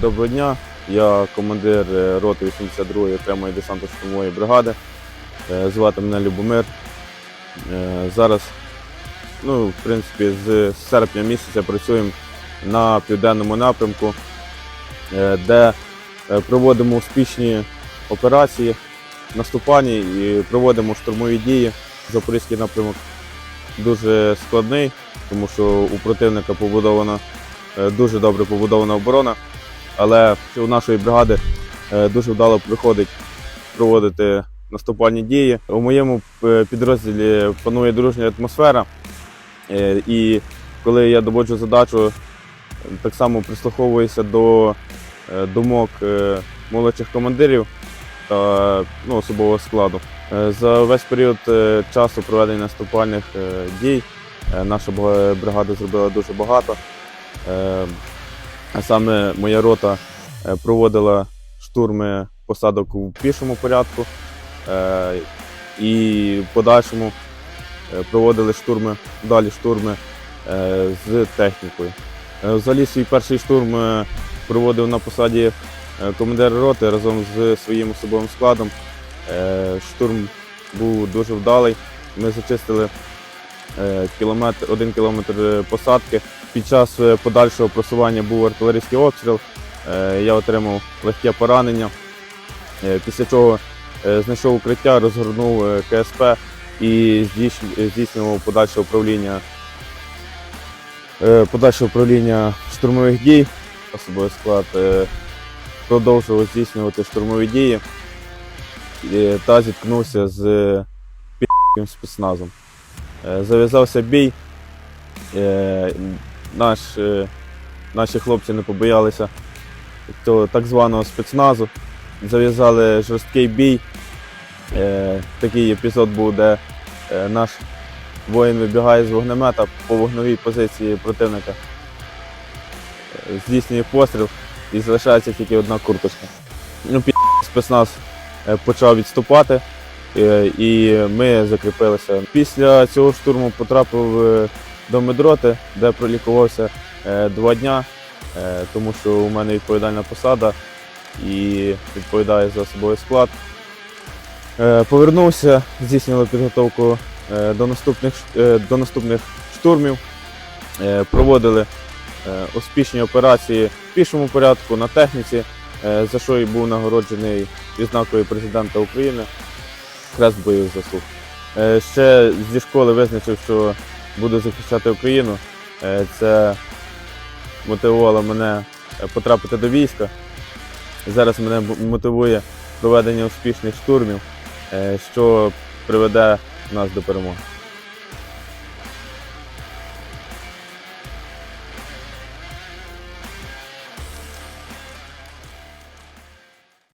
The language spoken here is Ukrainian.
доброго дня. Я командир е, роти 82-ї окремої десантно-штурмової бригади. Е, Звати мене Любомир. Е, Зараз, ну, в принципі, з серпня місяця працюємо на південному напрямку, де проводимо успішні операції, наступання і проводимо штурмові дії. Запорізький напрямок дуже складний, тому що у противника побудована дуже добре побудована оборона, але у нашої бригади е, дуже вдало приходить проводити наступальні дії. У моєму е, підрозділі панує дружня атмосфера, е, і коли я доводжу задачу, так само прислуховуюся до думок молодших командирів та ну, особового складу. За весь період часу проведення наступальних дій наша бригада зробила дуже багато. А саме моя рота е, проводила штурми посадок у пішому порядку е, і в подальшому е, проводили штурми, далі штурми з технікою. Взагалі свій перший штурм проводив на посаді командира роти разом з своїм особовим складом. Штурм був дуже вдалий. Ми зачистили кілометр, один кілометр е, посадки. Під час е, подальшого просування був артилерійський обстріл. Е, Я отримав легке поранення. Е, Після чого е, знайшов укриття, розгорнув е, КСП і здійснював- подальше управління, е, подальше управління штурмових дій. Особовий склад е, продовжував здійснювати штурмові дії е, та зіткнувся з пі***ким спецназом. Е, Зав'язався бій. Е, Наш, е, наші хлопці не побоялися того так званого спецназу. Зав'язали жорсткий бій. Такий епізод був, де наш воїн вибігає з вогнемета по вогновій позиції противника. Здійснює постріл і залишається тільки одна курточка. Ну, спецназ почав відступати, і ми закріпилися. Після цього штурму потрапив е, до медроти, де пролікувався е, два дня, е, тому що у мене відповідальна посада і відповідаю за особовий склад. Е, Повернувся, здійснювали підготовку е, до наступних, е, до наступних штурмів, Е, проводили е, успішні операції в пішому порядку на техніці, е, за що і був нагороджений відзнакою президента України Хрест бойових заслуг. Е, Ще зі школи визначив, що буду захищати Україну. Е, Це мотивувало мене е, потрапити до війська. Зараз мене мотивує проведення успішних штурмів, що приведе нас до перемоги.